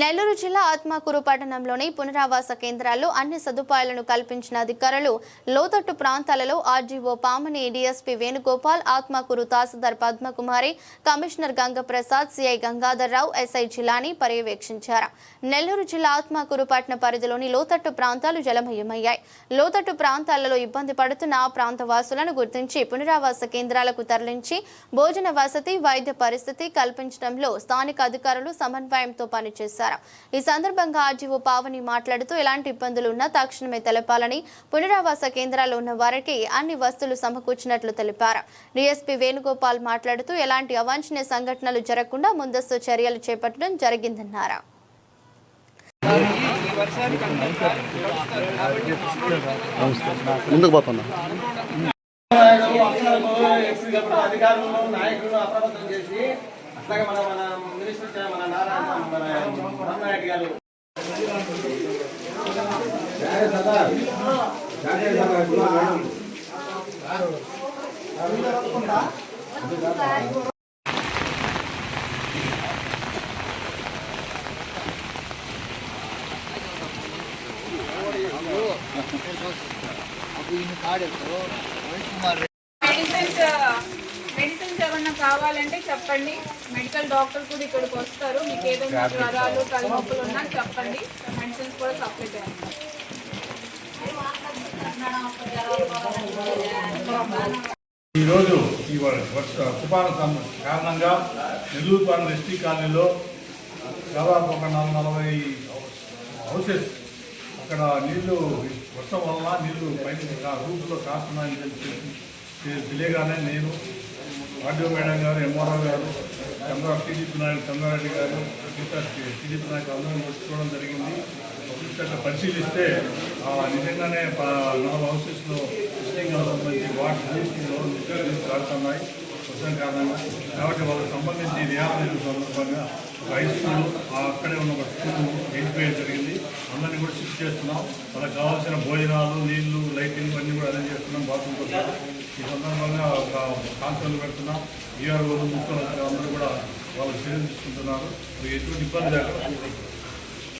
నెల్లూరు జిల్లా ఆత్మకూరు పట్టణంలోని పునరావాస కేంద్రాల్లో అన్ని సదుపాయాలను కల్పించిన అధికారులు లోతట్టు ప్రాంతాలలో ఆర్జీఓ పామని డీఎస్పీ వేణుగోపాల్ ఆత్మకూరు తహసీల్దార్ Padmakumari commissioner Gangaprasad CI Gangadharrao SI Jilani పర్యవేక్షించారు. నెల్లూరు జిల్లా ఆత్మకూరు పట్టణ పరిధిలోని లోతట్టు ప్రాంతాలు జలమయమయ్యాయి. లోతట్టు ప్రాంతాలలో ఇబ్బంది పడుతున్న ఆ ప్రాంత వాసులను గుర్తించి పునరావాస కేంద్రాలకు తరలించి భోజన వసతి వైద్య పరిస్థితి కల్పించడంలో స్థానిక అధికారులు సమన్వయంతో పనిచేశారు. ఈ సందర్భంగా ఆర్జీఓ పావని మాట్లాడుతూ ఎలాంటి ఇబ్బందులు ఉన్నా తక్షణమే తెలపాలని పునరావాస కేంద్రాల్లో ఉన్న వారికి అన్ని వస్తువులు సమకూర్చినట్లు తెలిపారు. డీఎస్పీ వేణుగోపాల్ మాట్లాడుతూ ఎలాంటి అవాంఛనీయ సంఘటనలు జరగకుండా ముందస్తు చర్యలు చేపట్టడం జరిగిందన్నారు. ముందుకు పోతున్నా. అధికారులను నాయకులను అప్రమత్తం చేసి అట్లాగే మన మన మినిస్టర్ చే- మన నారాయణ మన రామనాయుడు గారు మెడిసిన్స్ ఏమన్నా కావాలంటే చెప్పండి. మెడికల్ డాక్టర్ కూడా ఇక్కడికి వస్తారు. మీకు ఏదైనా జ్వరాలు తలనొప్పులు ఉన్నా చెప్పండి. మెడిసిన్స్ కూడా సప్లై చేస్తాం ఈరోజు ఈ వ- వర్ష తుఫాను కారణంగా నెల్లూరు పాలన ఎస్టీ కాలనీలో దాదాపు ఒక నాలుగు నలభై హౌసెస్ అక్కడ నీళ్ళు వర్షం వల్ల నీళ్ళు పైన రూపులో కాస్తున్నాయని తెలిసి తెలియగానే నేను ఆర్డీఓ మేడం గారు ఎంఆర్ఓ గారు చంద్ర టీడీపీ నాయకులు చంద్రారెడ్డి గారు టీడీపీ నాయకులు అందరం వచ్చి చూడడం జరిగింది. చూస్తే అక్కడ పరిశీలిస్తే నిజంగానే నాలుగు హౌసెస్లో విషయంగా సంబంధించి వాటి నీటిలో నీళ్ళు కాడుతున్నాయి వర్షం కాదన్నా. కాబట్టి వాళ్ళకి సంబంధించి రియాలయం సందర్భంగా ఒక హై స్కూల్ ఆ అక్కడే ఉన్న ఒక స్కూల్ ఎండిపోయడం జరిగింది. అందరినీ కూడా షిఫ్ట్ చేస్తున్నాం. వాళ్ళకి కావాల్సిన భోజనాలు నీళ్ళు లైటింగ్ అన్నీ కూడా అరేంజ్ చేస్తున్నాం బాత్రూమ్ కోసం. ఈ సందర్భంగా ఒక కాన్సర్లు పెడుతున్నాం. ఈఆర్ఓలు ముఖ్యమంత్రి అందరూ కూడా వాళ్ళు చర్యలు తీసుకుంటున్నారు. ఎటువంటి ఇబ్బంది లేకుండా